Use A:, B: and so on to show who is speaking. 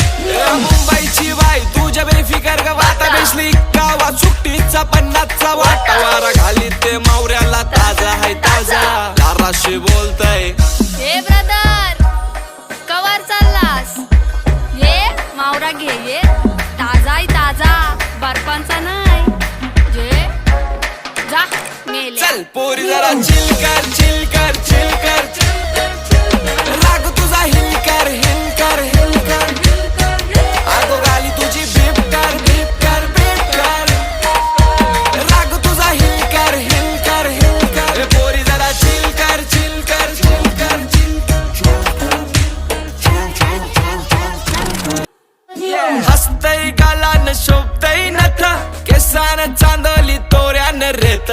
A: मुंबईची बाई तुझ्या बेफिकर ग वाता बेसली. गावा सुट्टीचा पन्नासचा घाली ते मावऱ्याला ताजा आहे ताजा. दाराशी बोलतय.
B: हे ब्रदर कवर चाललास? ये मावरा घे बर्फांचा नाही. जे? जा मेले
A: चल पोरी जरा चिल कर चिल कर चिल कर. राग तुझा हिल कर हिल कर हिल कर. आगो गाली तुझी बीप कर बीप कर बीप कर. राग तुझा हिल कर हिल कर हिल कर. पोरी जरा चिल कर चिल कर चिल कर चिल गालान शोभतय नथ केसान चांदवली तोऱ्यान रेत